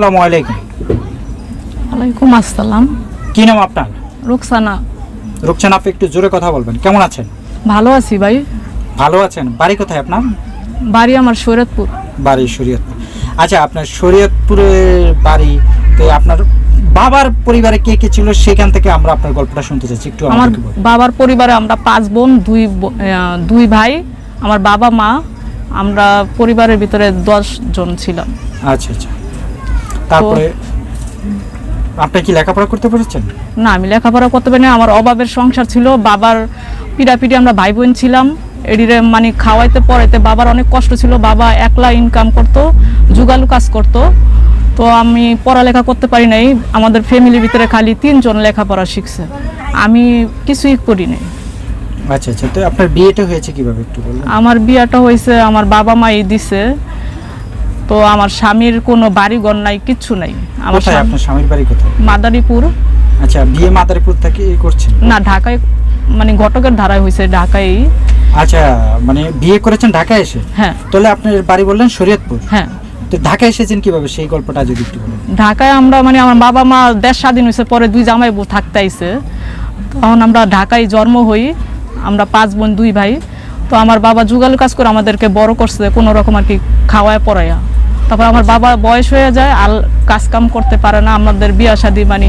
আসসালামু আলাইকুম। ওয়ালাইকুম আসসালাম। কি নাম আপনার? রুকসানা। রুকসান আপনি একটু জোরে কথা বলবেন। কেমন আছেন? ভালো আছি ভাই। ভালো আছেন। বাড়ি কোথায় আপনার? বাড়ি আমার শরীয়তপুর। বাড়ি শরীয়তপুর। আচ্ছা আপনার শরীয়তপুরের বাড়ি তো আপনার বাবার পরিবারে কে কে ছিল? সেখান থেকে আমরা আপনার গল্পটা শুনতে চাচ্ছি। একটু আমার বাবার পরিবারে আমরা পাঁচ বোন দুই দুই ভাই আমার বাবা মা। আমরা পরিবারের ভিতরে দশ জন ছিলাম। আচ্ছা আচ্ছা। তারপরে আপনি কি লেখাপড়া করতে পেরেছেন? না আমি লেখাপড়া করতে পারি না আমার অভাবের সংসার ছিল। বাবার পিড়াপিড়ি আমরা ভাই বোন ছিলাম। এডিরে মানে খাওয়াইতে পড়াইতে বাবার অনেক কষ্ট ছিল। বাবা একলা ইনকাম করতো জুগালু কাজ করতো। তো আমি পড়ালেখা করতে পারি নাই। আমাদের ফ্যামিলির ভিতরে খালি তিনজন লেখাপড়া শিখছে। আমি কিছুই করি নাই। আচ্ছা আচ্ছা। তো আপনার বিয়েটা হয়েছে কীভাবে একটু বলুন? আমার বিয়াটা হয়েছে আমার বাবা মাই দিছে। তো আমার স্বামীর কোনো বাড়িঘর নাই কিচ্ছু নাই। আমার কোথায় আপনার স্বামীর বাড়ি কোথায়? মাদারীপুর। আচ্ছা বিয়ে মাদারীপুর থেকে করছেন? না ঢাকায় মানে ঘটকের ধারায় হয়েছে ঢাকায়। আচ্ছা মানে বিয়ে করেছেন ঢাকায় এসে? হ্যাঁ। তাহলে আপনার বাড়ি বললেন শরীয়তপুর? হ্যাঁ। তো ঢাকায় এসেছেন কীভাবে? সেই গল্পটা যদি একটু বলেন। ঢাকায় আমরা মানে আমার বাবা মা দেশ স্বাধীন হয়েছে পরে দুই জামাই থাকতে আইছে। তখন আমরা ঢাকায় জন্ম হই আমরা পাঁচ বোন দুই ভাই। তো আমার বাবা যুগাল কাজ করে আমাদেরকে বড় করছে কোনো রকম আর কি খাওয়ায় পড়াইয়া তারপর আমার বাবা বয়স হয়ে যায়, আর কাজ কাম করতে পারে না, আমাদের বিয়া শাদি মানে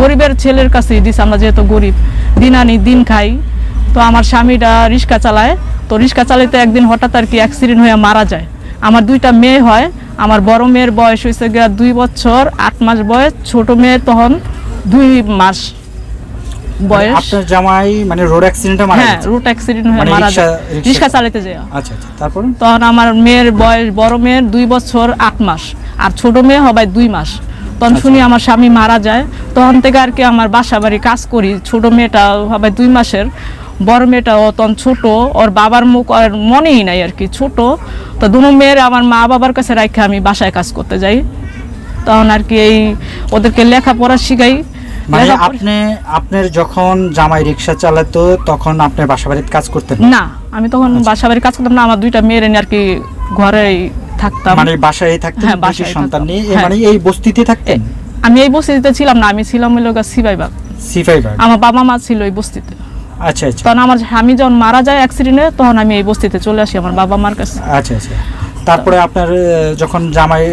গরিবের ছেলের কাছেই দিছে, আমরা যেহেতু গরিব, দিন আনি, দিন খাই। তো আমার স্বামীটা রিক্সা চালায়, তো রিক্সা চালাইতে একদিন হঠাৎ আর কি অ্যাক্সিডেন্ট হয়ে মারা যায়। আমার দুইটা মেয়ে হয়, আমার বড় মেয়ের বয়স হয়েছে গিয়া দুই বছর, আট মাস বয়স, ছোট মেয়ের তখন দুই মাস। বয়স? আপনার জামাই মানে রোড অ্যাক্সিডেন্টে মারা হ্যাঁ রুট অ্যাক্সিডেন্ট হয়ে মানে মারা যায়। রিক্সা চালাতে যায়। আচ্ছা আচ্ছা তারপরে? তখন আমার মেয়ের বয়স বড় মেয়ের দুই বছর আট মাস আর ছোট মেয়ে হবে দুই মাস। তখন শুনি আমার স্বামী মারা যায়। তখন থেকে আর কি আমার বাসা বাড়ি কাজ করি। ছোট মেয়েটা হবে দুই মাসের বড় মেয়েটাও তখন ছোট ওর বাবার মুখ আর মনেই নাই আর কি ছোট। তো দুনো মেয়ের আমার মা বাবার কাছে রাখে আমি বাসায় কাজ করতে যাই। তখন আর কি এই ওদেরকে লেখাপড়া শিখাই। মানে আপনি আপনার যখন জামাই রিক্সা চালাতো তখন আপনার বাসা বাড়িতে কাজ করতেন না? আমি তখন বাসা বাড়ি কাজ করতাম না আমার দুইটা মেয়ের আর কি ঘরেই থাকতাম। মানে বাসায় থাকতেন হ্যাঁ, বাসায় সন্তান নিয়ে হ্যাঁ। মানে এই বস্তিতে থাকতেন? আমি এই বস্তিতে ছিলাম না আমি ছিলাম হলো সিবাইবাগ সিফাই বাগ আমার বাবা মা ছিল এই বস্তিতে। আচ্ছা আচ্ছা। তখন আমার স্বামী যখন মারা যায় অ্যাক্সিডেন্টে তখন আমি এই বস্তিতে চলে আসি আমার বাবা মার কাছে। আচ্ছা আচ্ছা। তারপরে আপনার যখন জামাই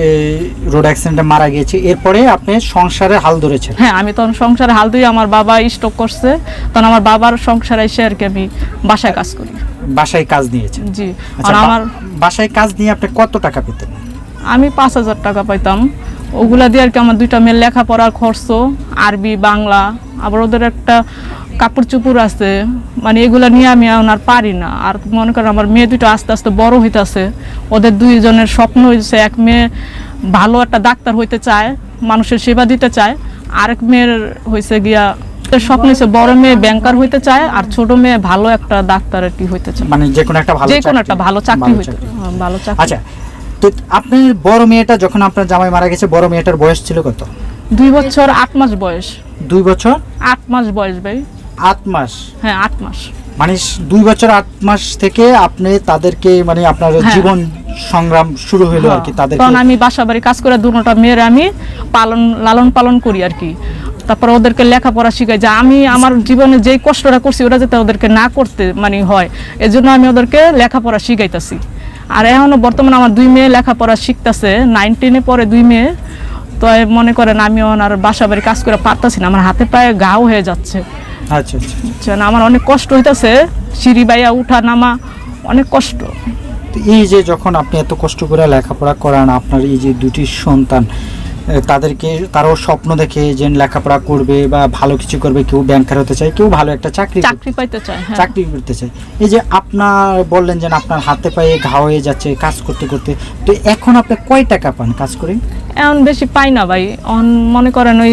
রোড অ্যাক্সিডেন্টে মারা গিয়েছে এরপরে আপনি সংসারে হাল ধরেছেন? হ্যাঁ আমি তখন সংসারে হাল দিয়ে আমার বাবা স্টক করছে। তখন আমার বাবার সংসারে এসে আর কি আমি বাসায় কাজ করি। বাসায় কাজ নিয়েছেন? জি আচ্ছা আর আমার বাসায় কাজ নিয়ে আপনি কত টাকা পেতেন? আমি পাঁচ হাজার টাকা পাইতাম। ওগুলা দিয়ে আর কি আমার দুইটা মেয়ের লেখাপড়ার খরচ আরবি বাংলা আবার ওদের একটা কাপড় চুপুর আছে মানে এগুলা নিয়ে আমি আর পারি না। আর মনে করেন আমার মেয়ে দুটো আস্তে আস্তে বড় হইতাছে ওদের দুইজনের স্বপ্ন হয়েছে এক মেয়ে ভালো একটা ডাক্তার হইতে চায় মানুষের সেবা দিতে চায় আরেক মেয়ের হয়েছে গিয়া স্বপ্ন হয়েছে বড় মেয়ে ব্যাংকার হইতে চায় আর ছোট মেয়ে ভালো একটা ডাক্তার কি হইতে চায়। মানে যে কোনো একটা ভালো যে কোনো একটা ভালো চাকরি হইতে হ্যাঁ, ভালো চাকরি। আচ্ছা তো আপনার বড় মেয়েটা যখন আপনার জামাই মারা গেছে বড় মেয়েটার বয়স ছিল কত? দুই বছর আট মাস বয়স। দুই বছর? আট মাস বয়স ভাই। আট মাস। হ্যাঁ আট মাস। মানে দুই বছর আট মাস থেকে আপনি তাদেরকে মানে আপনার হ্যাঁ। জীবন সংগ্রাম শুরু হলো আর কি তাদেরকে। তখন আমি বাসা বাড়ি কাজ করে দুটা মেয়ের আমি পালন লালন পালন করি আর কি। তারপর ওদেরকে লেখাপড়া শিখাই যে আমি আমার জীবনে যেই কষ্টটা করছি ওটা যাতে ওদেরকে না করতে মানে হয় এজন্য আমি ওদেরকে লেখাপড়া শিখাইতেছি। আর এখনও বর্তমানে আমার দুই মেয়ে লেখাপড়া শিখতেছে নাইনটিনে পরে দুই মেয়ে। তো মনে করেন আমি আর বাসা বাড়ি কাজ করে পারতাছি না আমার হাতে পায়ে গাও হয়ে যাচ্ছে। আচ্ছা আচ্ছা বুঝছেন আমার অনেক কষ্ট হইতাছে। সিঁড়ি বাইয়া উঠা নামা অনেক কষ্ট। এই যে যখন আপনি এত কষ্ট করে লেখাপড়া করান আপনার এই যে দুটি সন্তান তাদেরকে তারাও স্বপ্ন দেখে যে লেখাপড়া করবে বা ভালো কিছু করবে কেউ ব্যাংকার হতে চায় কেউ ভালো একটা চাকরি চাকরি পাইতে চায় হ্যাঁ। চাকরি করতে চায়। এই যে আপনার বললেন যে আপনার হাতে পায়ে ঘা হয়ে যাচ্ছে কাজ করতে করতে তো এখন আপনি কয় টাকা পান কাজ করে? এখন বেশি পাই না ভাই। অন মনে করেন ওই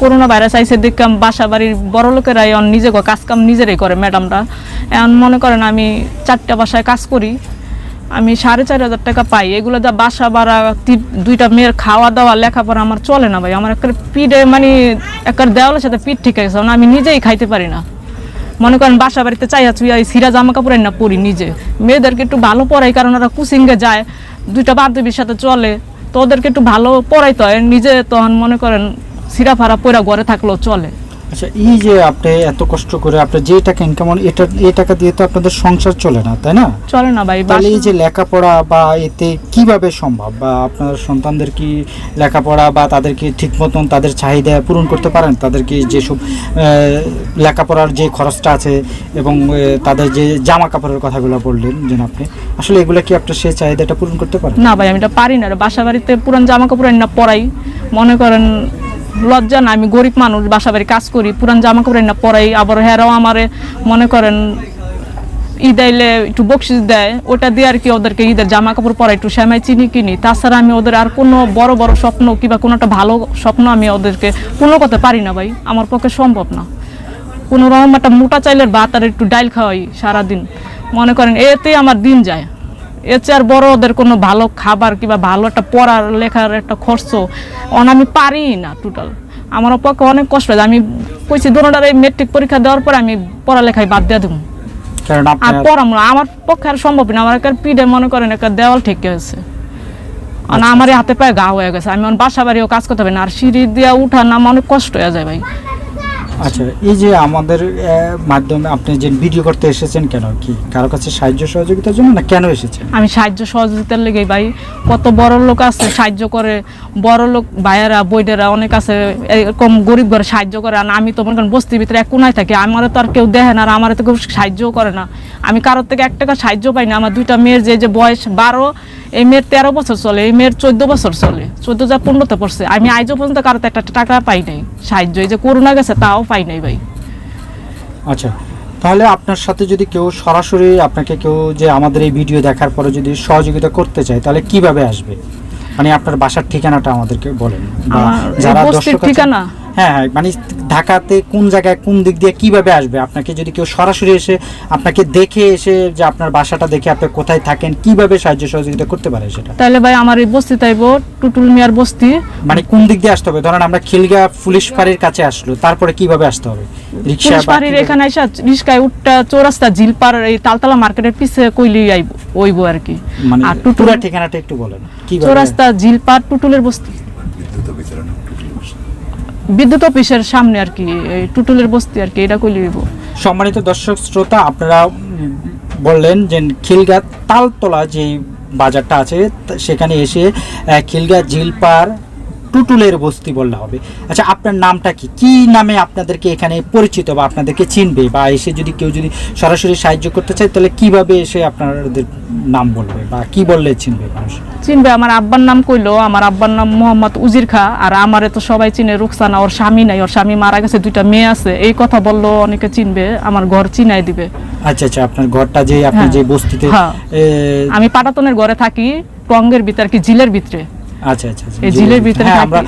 করোনা ভাইরাস আইসে দেখলাম বাসা বাড়ির বড় লোকেরাই অন নিজে কাজ কাম নিজেরাই করে ম্যাডামরা। এখন মনে করেন আমি চারটা বাসায় কাজ করি। আমি সাড়ে চার হাজার টাকা পাই। এগুলো যা বাসা ভাড়া দুইটা মেয়ের খাওয়া দাওয়া, লেখাপড়া আমার চলে না ভাই। আমার একটা পিঠে মানে একটা দেওয়ালের সাথে পিঠ ঠিক আছে আমি নিজেই খাইতে পারি না। মনে করেন বাসা বাড়িতে চাই আছি এই সিরা জামা কাপড় না পরি নিজে। মেয়েদেরকে একটু ভালো পড়াই কারণ ওরা কুচিঙ্গে যায়, দুইটা বান্ধবীর সাথে চলে, তো ওদেরকে একটু ভালো পড়াইতে হয়। নিজে তখন মনে করেন সিরা ফারা পয়রা ঘরে থাকলেও চলে। আচ্ছা এই যে আপনি এত কষ্ট করে আপনি যে টাকা ইনকাম এটা এই টাকা দিয়ে তো আপনাদের সংসার চলে না তাই না? চলে না ভাই তাহলে এই যে লেখাপড়া বা এতে কীভাবে সম্ভব? বা আপনার সন্তানদের কি লেখাপড়া বা তাদেরকে ঠিক মতন তাদের চাহিদা পূরণ করতে পারেন? তাদেরকে যেসব লেখাপড়ার যে খরচটা আছে এবং তাদের যে জামা কাপড়ের কথাগুলো বললেন যেন আপনি আসলে এগুলো কি আপনার সেই চাহিদাটা পূরণ করতে পারেন? না ভাই আমি এটা পারি না। বাসা বাড়িতে পুরান জামা কাপড় না পরাই। মনে করেন লজ্জা না, আমি গরিব মানুষ, বাসা বাড়ি কাজ করি, পুরান জামা কাপড় না পরাই, আবার হেরাও আমারে মনে করেন ঈদ আইলে একটু বকশিস দেয়, ওটা দিয়ে আর কি ওদেরকে ঈদের জামা কাপড় পরাই, একটু শ্যামাই চিনি কিনি। তাছাড়া আমি ওদের আর কোনো বড় বড় স্বপ্ন কিংবা কোনো একটা ভালো স্বপ্ন আমি ওদেরকে পূর্ণ করতে পারি না ভাই, আমার পক্ষে সম্ভব না। কোনো রকম একটা মোটা চাইলের ভাত আর একটু ডাইল খাওয়াই সারাদিন। মনে করেন এতে আমার দিন যায়। এর চেয়ে আর বড় ওদের কোনো ভালো খাবার কিংবা ভালো একটা পড়ার লেখার একটা খরচ অন আমি পারি না টোটাল আমার পক্ষে অনেক কষ্ট হয়। আমি কইছি দোনোটার এই মেট্রিক পরীক্ষা দেওয়ার পর আমি পড়ালেখায় বাদ দিয়ে দেবো আর পড়াম আমার পক্ষে আর সম্ভব না। আমার একটা পিঠে মনে করেন একটা দেওয়াল ঠিক হয়েছে। আর আমার হাতে পায়ে গা হয়ে গেছে। আমি বাসা বাড়িও কাজ করতে পারি না। আর সিঁড়ি দিয়ে উঠা নাম অনেক কষ্ট হয়ে যায় ভাই। আচ্ছা এই যে আমাদের মাধ্যমে আপনি যে ভিডিও করতে এসেছেন কেন? কি কারও কাছে সাহায্য সহযোগিতার জন্য না কেন এসেছেন? আমি সাহায্য সহযোগিতার লেগে ভাই। কত বড় লোক আছে, সাহায্য করে। বড় লোক ভাইয়েরা, বইডেরা অনেক আছে, এরকম গরিব ঘরে সাহায্য করে। আর আমি তো মনে করেন বস্তির ভিতরে এক কোনায় থাকি। আমার তো আর কেউ দেখে না, আর আমার তো কেউ সাহায্যও করে না। আমি কারোর থেকে এক টাকা সাহায্য পাই না। আমার দুইটা মেয়ের যে যে বয়স বারো, এই মেয়ের তেরো বছর চলে, এই মেয়ের চোদ্দ বছর চলে। চোদ্দ যা পনেরোতে পড়ছে। আমি আজও পর্যন্ত কারোর একটা টাকা পাই নাই সাহায্য। এই যে করোনা গেছে, তাও পাই নাই ভাই আচ্ছা তাহলে আপনার সাথে যদি কেউ সরাসরি আপনাকে কেউ যে আমাদের এই ভিডিও দেখার পরে যদি সহযোগিতা করতে চায় তাহলে কীভাবে আসবে মানে আপনার বাসার ঠিকানাটা আমাদেরকে বলেন যারা দর্শক ঠিকানা? হ্যাঁ হ্যাঁ মানে ঢাকাতে কোন জায়গায় কোন দিক দিয়ে কীভাবে আসবে? আপনাকে যদি কেউ সরাসরি এসে আপনাকে দেখে এসে যে আপনার বাসাটা দেখে আপনি কোথায় থাকেন কীভাবে সাহায্য সহযোগিতা করতে পারে সেটা? তাহলে ভাই আমার এই বস্তি তাইব টুটুল মিয়ার বস্তি। মানে কোন দিক দিয়ে আসতে হবে? ধরেন আমরা খিলগা পুলিশ ফাঁড়ির কাছে আসলো তারপরে কীভাবে আসতে হবে? রিক্সা কিভাবে- এখানে এসে রিস্কায় উঠটা চৌরাস্তা ঝিলপার এই তালতলা মার্কেটের পিছে কইলি আইব ওইব আর কি। মানে আর টুটুল ঠিকানাটা একটু বলেন কীভাবে? চৌরাস্তা ঝিলপার টুটুলের বস্তি। বিদ্যুৎ অফিসের সামনে আর কি টুটুলের বস্তি আর কি, এটা কইলি সম্মানিত দর্শক, শ্রোতা, আপনারা বললেন যে খিলগা তালতলা যে বাজারটা আছে সেখানে এসে খিলগা জিলপার টুটুলের বস্তি বললে হবে। আচ্ছা আপনার নামটা কি? কি নামে আপনাদেরকে এখানে পরিচিত বা আপনাদেরকে চিনবে? বা এসে যদি কেউ যদি সরাসরি সাহায্য করতে চায় তাহলে কীভাবে এসে আপনাদের নাম বলবে? বা কি বললে চিনবে মানুষ? চিনবে আমার আব্বার নাম কইলো আমার আব্বার নাম মোহাম্মদ উজির খা আর আমারে তো সবাই চিনে রুকসানা ওর স্বামী নাই ওর স্বামী মারা গেছে দুইটা মেয়ে আছে। এই কথা বলল অনেকে চিনবে আমার ঘর চিনাই দিবে। আচ্ছা আচ্ছা আপনার ঘরটা যে আপনি হ্যাঁ। যে বস্তিতে হ্যাঁ। আমি পাটাতনের ঘরে থাকি টঙ্গের ভিতর কি জিলের ভিতরে। আচ্ছা আচ্ছা আচ্ছা। এই ঝিলের ভিতরে হ্যাঁ আমরা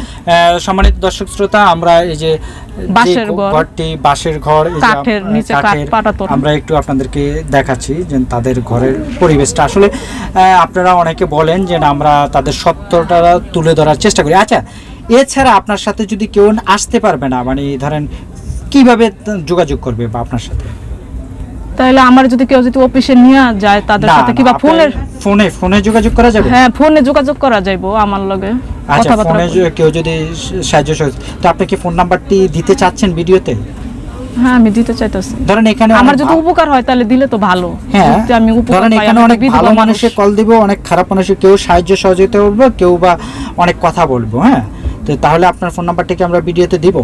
সম্মানিত দর্শক শ্রোতা আমরা এই যে বাঁশের ঘরটি বাঁশের ঘর কাঠের, নিচে আমরা একটু আপনাদেরকে দেখাচ্ছি যে তাদের ঘরের পরিবেশটা। আসলে আহ, আপনারা অনেকে বলেন যে আমরা তাদের সত্যটা তুলে ধরার চেষ্টা করি। আচ্ছা এছাড়া আপনার সাথে যদি কেউ আসতে পারবে না মানে ধরেন কীভাবে যোগাযোগ করবে বা আপনার সাথে? তাহলে আমার যদি কেউ যদি অফিসে নিয়ে যায় তাদের সাথে কিবা ফোনের ফোনে ফোনে যোগাযোগ করা যাবে? হ্যাঁ ফোনে যোগাযোগ করা যাইবো আমার লগে আচ্ছা ফোনে কেউ যদি সাহায্য সহযোগিতা- তো আপনি কি ফোন নাম্বারটি দিতে চাচ্ছেন ভিডিওতে? হ্যাঁ আমি দিতে চাইতেছি। ধরেন এখানে আমার যদি উপকার হয় তাহলে দিলে তো ভালো। হ্যাঁ আমি উপকার ধরেন এখানে অনেক ভালো মানুষ। কল দিব অনেক খারাপ মানুষের কেউ সাহায্য সহযোগিতা করবে কেউ বা অনেক কথা বলব হ্যাঁ? তো তাহলে আপনার ফোন নাম্বারটিকে আমরা ভিডিওতে দিব।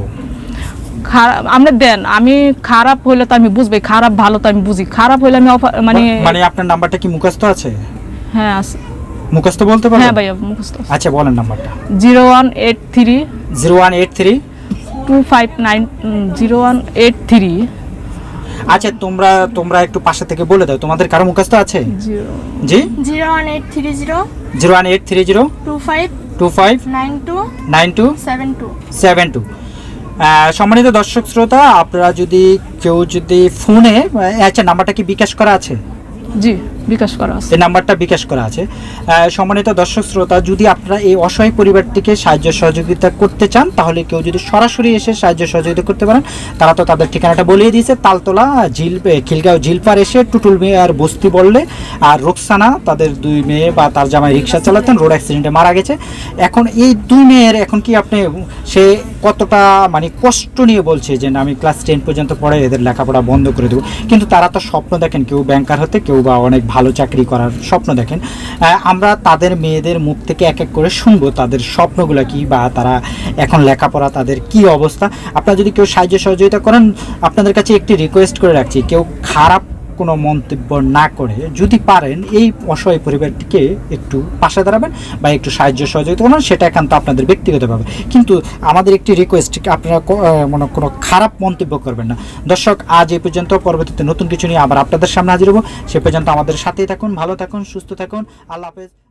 খারাপ দেন আমি খারাপ হলে তো আমি বুঝবে খারাপ ভালো তো আমি বুঝি। খারাপ হলে আমি মানে মানে আপনার নাম্বারটা কি মুখস্থ আছে? হ্যাঁ আছে। মুখস্থ বলতে হ্যাঁ মুখস্থ আচ্ছা বলেন নাম্বারটা। 0183 0183 আচ্ছা তোমরা তোমরা একটু পাশে থেকে বলে দাও তোমাদের কারও মুখস্থ আছে? জি? 01830 01830 25 25 92 92 72 72 সম্মানিত দর্শক শ্রোতা, আপনারা যদি কেউ যদি ফোনে আচ্ছা নাম্বারটা কি বিকাশ করা আছে? জি। বিকাশ করা আছে। এই নাম্বারটা বিকাশ করা আছে। সম্মানিত দর্শক শ্রোতা, যদি আপনারা এই অসহায় পরিবারটিকে সাহায্য সহযোগিতা করতে চান, তাহলে কেউ যদি সরাসরি এসে সাহায্য সহযোগিতা করতে পারেন, তারা তো তাদের ঠিকানাটা বলিয়ে দিয়েছে, তালতলা, ঝিল খিলগাঁও ঝিলপার এসে টুটুল মেয়ে আর বস্তি বললে, আর রোকসানা, তাদের দুই মেয়ে বা তার জামাই রিক্সা চালাতেন, রোড অ্যাক্সিডেন্টে মারা গেছে। এখন এই দুই মেয়ের, এখন কি আপনি, সে কতটা মানে কষ্ট নিয়ে বলছে যে আমি ক্লাস টেন পর্যন্ত পড়ে এদের লেখাপড়া বন্ধ করে দেবো? কিন্তু তারা তো স্বপ্ন দেখেন, কেউ ব্যাংকার হতে, কেউ বা অনেক ভালো চাকরি করার স্বপ্ন দেখেন। আমরা তাদের মেয়েদের মুখ থেকে এক এক করে শুনব তাদের স্বপ্নগুলো কি বা তারা এখন লেখাপড়া, তাদের কি অবস্থা। আপনারা যদি কেউ সাহায্য সহযোগিতা করেন, আপনাদের কাছে একটি রিকোয়েস্ট করে রাখছি, কেউ খারাপ কোনো মন্তব্য না করে যদি পারেন এই অসহায় পরিবারটিকে একটু পাশে দাঁড়াবেন বা একটু সাহায্য সহযোগিতা করেন সেটা একান্ত আপনাদের ব্যক্তিগতভাবে। কিন্তু আমাদের একটি রিকোয়েস্ট আপনারা মানে কোনো খারাপ মন্তব্য করবেন না। দর্শক, আজ এই পর্যন্ত, পরবর্তীতে নতুন কিছু নিয়ে আবার আপনাদের সামনে হাজির হব। সে পর্যন্ত আমাদের সাথেই থাকুন, ভালো থাকুন, সুস্থ থাকুন। আল্লাহ হাফেজ।